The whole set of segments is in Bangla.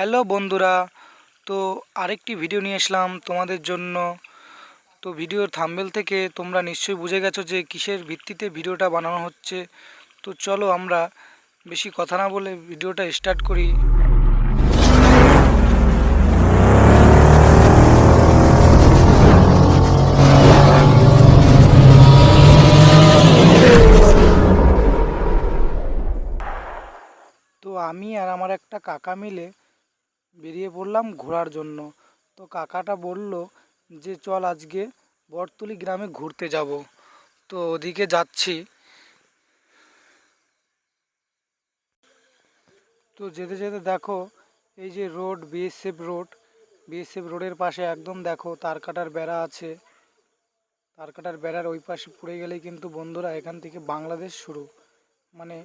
হ্যালো বন্ধুরা, তো আরেকটি ভিডিও নিয়ে আসলাম তোমাদের জন্য। তো ভিডিওর থাম্বেল থেকে তোমরা নিশ্চয়ই বুঝে গেছো যে কিসের ভিত্তিতে ভিডিওটা বানানো হচ্ছে। তো চলো আমরা বেশি কথা না বলে ভিডিওটা স্টার্ট করি। তো আমি আর আমার একটা কাকা মিলে বেরিয়ে পড়লাম ঘোরার জন্য। তো কাকাটা বলল যে, চল আজকে বটতলি গ্রামে ঘুরতে যাব। তো ওদিকে যাচ্ছি। তো যেতে যেতে দেখো, এই যে রোড, বিএসএফ রোড, বিএসএফ রোডের পাশে একদম দেখো তার কাটার বেড়া আছে। তার কাটার বেড়ার ওই পাশে পড়ে গেলেই কিন্তু বন্ধুরা এখান থেকে বাংলাদেশ শুরু। মানে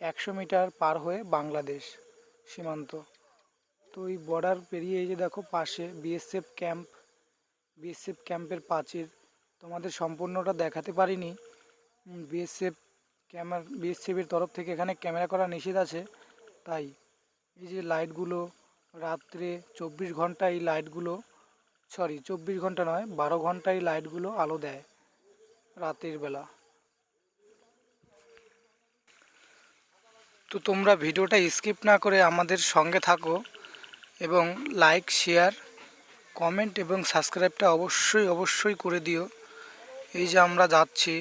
একশো মিটার পার হয়ে বাংলাদেশ সীমান্ত। তো এই বর্ডার পেরিয়ে এই যে দেখো পাশে বিএসএফ ক্যাম্প বিএসএফ ক্যাম্পের প্রাচীর, তোমাদের সম্পূর্ণটা দেখাতে পারিনি। বিএসএফ ক্যামেরা বিএসএফের তরফ থেকে এখানে ক্যামেরা করা নিষেধ আছে। তাই এই যে লাইটগুলো রাত্রে চব্বিশ ঘণ্টা এই লাইটগুলো সরি চব্বিশ ঘণ্টা নয়, বারো ঘণ্টা এই লাইটগুলো আলো দেয় রাতের বেলা। তো তোমরা ভিডিওটা স্কিপ না করে আমাদের সঙ্গে থাকো। এবং লাইক, শেয়ার, কমেন্ট এবং সাবস্ক্রাইবটা অবশ্যই অবশ্যই করে দিও। এই যে আমরা যাচ্ছি,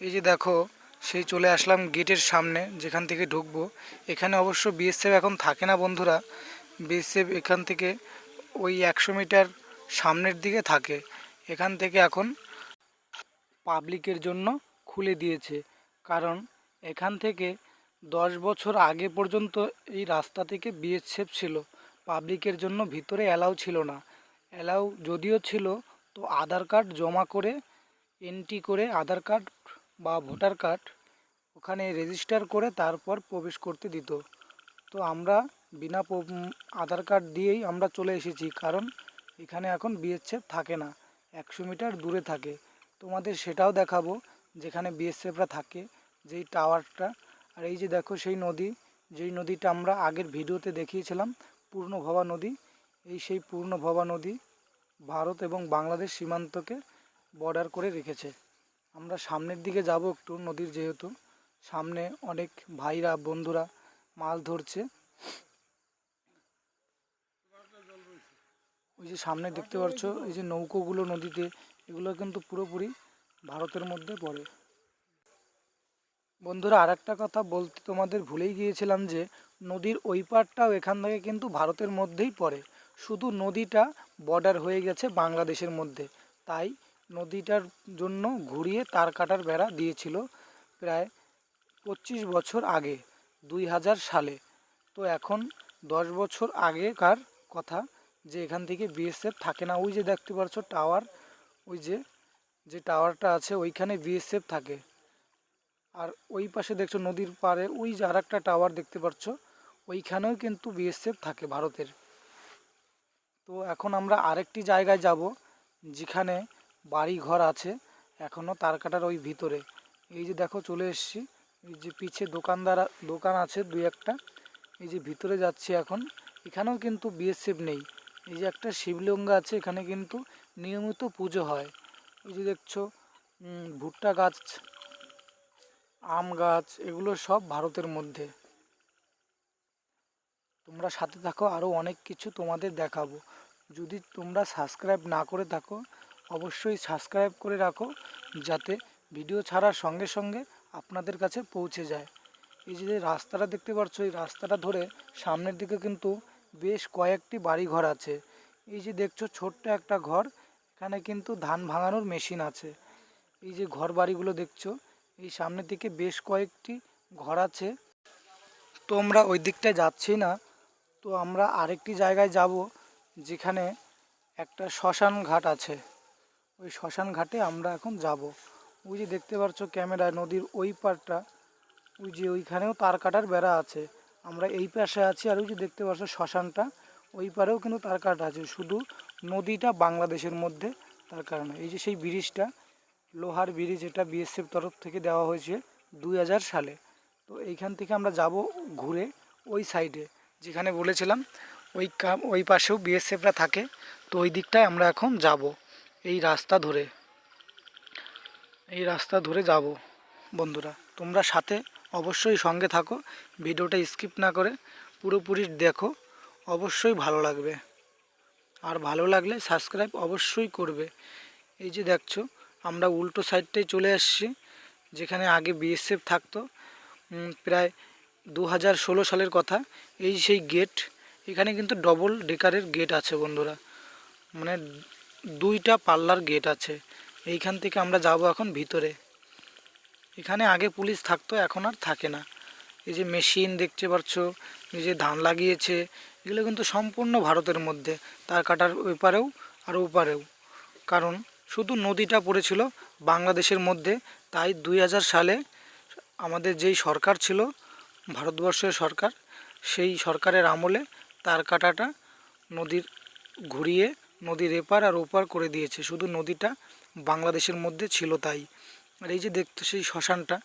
এই যে দেখো, সেই চলে আসলাম গেটের সামনে, যেখান থেকে ঢুকবো। এখানে অবশ্য বিএসএফ এখন থাকে না বন্ধুরা। বিএসএফ এখান থেকে ওই একশো মিটার সামনের দিকে থাকে। এখান থেকে এখন পাবলিকের জন্য খুলে দিয়েছে। কারণ এখান থেকে দশ বছর আগে পর্যন্ত এই রাস্তা থেকে বিএসএফ ছিল। পাবলিকের জন্য ভিতরে অ্যালাউ ছিল না। অ্যালাউ যদিও ছিল, তো আধার কার্ড জমা করে, এন্ট্রি করে আধার কার্ড বা ভোটার কার্ড ওখানে রেজিস্টার করে তারপর প্রবেশ করতে দিত। তো আমরা বিনা আধার কার্ড দিয়েই আমরা চলে এসেছি, কারণ এখানে এখন বিএসএফ থাকে না, একশো মিটার দূরে থাকে। তোমাদের সেটাও দেখাবো, যেখানে বিএসএফরা থাকে, যেই টাওয়ারটা। আর এই যে দেখো সেই নদী, যেই নদীটা আমরা আগের ভিডিওতে দেখিয়েছিলাম পূর্ণভবা নদী। এই সেই পূর্ণভবা নদী ভারত এবং বাংলাদেশ সীমান্তকে বর্ডার করে রেখেছে। আমরা সামনের দিকে যাব একটু নদীর যেহেতু। সামনে অনেক ভাইরা, বন্ধুরা মাছ ধরছে। ওই যে সামনে দেখতে পাচ্ছ, এই যে নৌকোগুলো নদীতে, এগুলো কিন্তু পুরোপুরি ভারতের মধ্যে পড়ে। বন্ধুরা আর একটা কথা বলতে তোমাদের ভুলেই গিয়েছিলাম যে, নদীর ওই পারটাও এখান থেকে কিন্তু ভারতের মধ্যেই পড়ে। শুধু নদীটা বর্ডার হয়ে গেছে বাংলাদেশের মধ্যে। তাই নদীটার জন্য ঘুরিয়ে তার কাটার বেড়া দিয়েছিল প্রায় পঁচিশ বছর আগে, দুই হাজার সালে। তো এখন দশ বছর আগেকার কথা যে, এখান থেকে বিএসএফ থাকে না। ওই যে দেখতে পাচ্ছ টাওয়ার ওই যে যে টাওয়ারটা আছে, ওইখানে বিএসএফ থাকে। আর ওই পাশে দেখছ নদীর পাড়ে, ওই যে আর একটা টাওয়ার দেখতে পাচ্ছ, ওইখানেও কিন্তু বিএসএফ থাকে ভারতের। তো এখন আমরা আরেকটি জায়গায় যাব, যেখানে বাড়ি ঘর আছে, এখনও তার কাটার ওই ভিতরে। এই যে দেখো চলে এসছি, এই যে পিছে দোকানদার, দোকান আছে দুই একটা, এই যে ভিতরে যাচ্ছি এখন, এখানেও কিন্তু বিএসএফ নেই। এই যে একটা শিবলিঙ্গ আছে, এখানে কিন্তু নিয়মিত পুজো হয়। এই যে দেখছ ভুট্টা গাছ আম গাছ, এগুলো সব ভারতের মধ্যে। তোমরা সাথে থাকো আরও অনেক কিছু তোমাদের দেখাবো। যদি তোমরা সাবস্ক্রাইব না করে থাকো, অবশ্যই সাবস্ক্রাইব করে রাখো, যাতে ভিডিও ছাড়ার সঙ্গে সঙ্গে আপনাদের কাছে পৌঁছে যায়। এই যে রাস্তাটা দেখতে পাচ্ছ, এই রাস্তাটা ধরে সামনের দিকে কিন্তু বেশ কয়েকটি বাড়ি ঘর আছে। এই যে দেখছ, ছোট্ট একটা ঘর, এখানে কিন্তু ধান ভাঙানোর মেশিন আছে। এই যে ঘর বাড়িগুলো দেখছ এই সামনের দিকে বেশ কয়েকটি ঘর আছে। তো আমরা ওই দিকটায় যাচ্ছি না। তো আমরা আরেকটি জায়গায় যাব যেখানে একটা শ্মশান ঘাট আছে। ওই শ্মশান ঘাটে আমরা এখন যাব। ওই যে দেখতে পাচ্ছ ক্যামেরায় নদীর ওই পারটা ওই যে ওইখানেও তার কাটার বেড়া আছে। আমরা এই পাশে আছি আর ওই যে দেখতে পাচ্ছ শ্মশানটা, ওই পারেও কিন্তু তার কাটা আছে। শুধু নদীটা বাংলাদেশের মধ্যে তার কারণে। এই যে সেই ব্রিজটা লোহার ব্রিজ, এটা বিএসএফ তরফ থেকে দেওয়া হয়েছে দুই হাজার সালে। তো এইখান থেকে আমরা যাব ঘুরে ওই সাইডে যেখানে বলেছিলাম ওই ওই পাশেও বিএসএফরা থাকে। তো ওই দিকটায় আমরা এখন যাব, এই রাস্তা ধরে। এই রাস্তা ধরে যাব, বন্ধুরা। তোমরা সাথে অবশ্যই সঙ্গে থাকো, ভিডিওটা স্কিপ না করে পুরোপুরি দেখো, অবশ্যই ভালো লাগবে। আর ভালো লাগলে সাবস্ক্রাইব অবশ্যই করবে। এই যে দেখছ আমরা উল্টো সাইডটাই চলে আসছি, যেখানে আগে বিএসএফ থাকতো। প্রায় দু হাজার ষোলো সালের কথা। এই সেই গেট এখানে কিন্তু ডবল ডেকারের গেট আছে বন্ধুরা। মানে দুইটা পাল্লার গেট আছে। এইখান থেকে আমরা যাব এখন ভিতরে। এখানে আগে পুলিশ থাকতো, এখন আর থাকে না। এই যে মেশিন দেখতে পাচ্ছ, এই যে ধান লাগিয়েছে, এগুলো কিন্তু সম্পূর্ণ ভারতের মধ্যে। তার কাটার ওপারেও পারেও আর ওপারেও কারণ শুধু নদীটা পড়েছিল বাংলাদেশের মধ্যে, তাই দুই হাজার সালে আমাদের যেই সরকার ছিল, ভারতবর্ষের সরকার, সেই সরকারের আমলে তার কাটাটা নদীর ঘুরিয়ে নদীর এপার আর ওপার করে দিয়েছে। শুধু নদীটা বাংলাদেশের মধ্যে ছিল তাই। আর এই যে দেখতে সেই শ্মশানটা,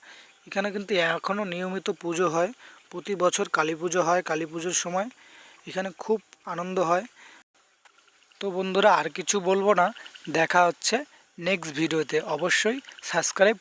এখানে কিন্তু এখনও নিয়মিত পুজো হয়। প্রতি বছর কালী পুজো হয়, কালী পুজোর সময় এখানে খুব আনন্দ হয়। তো বন্ধুরা, আর কিছু বলব না। দেখা হচ্ছে নেক্সট ভিডিওতে অবশ্যই সাবস্ক্রাইব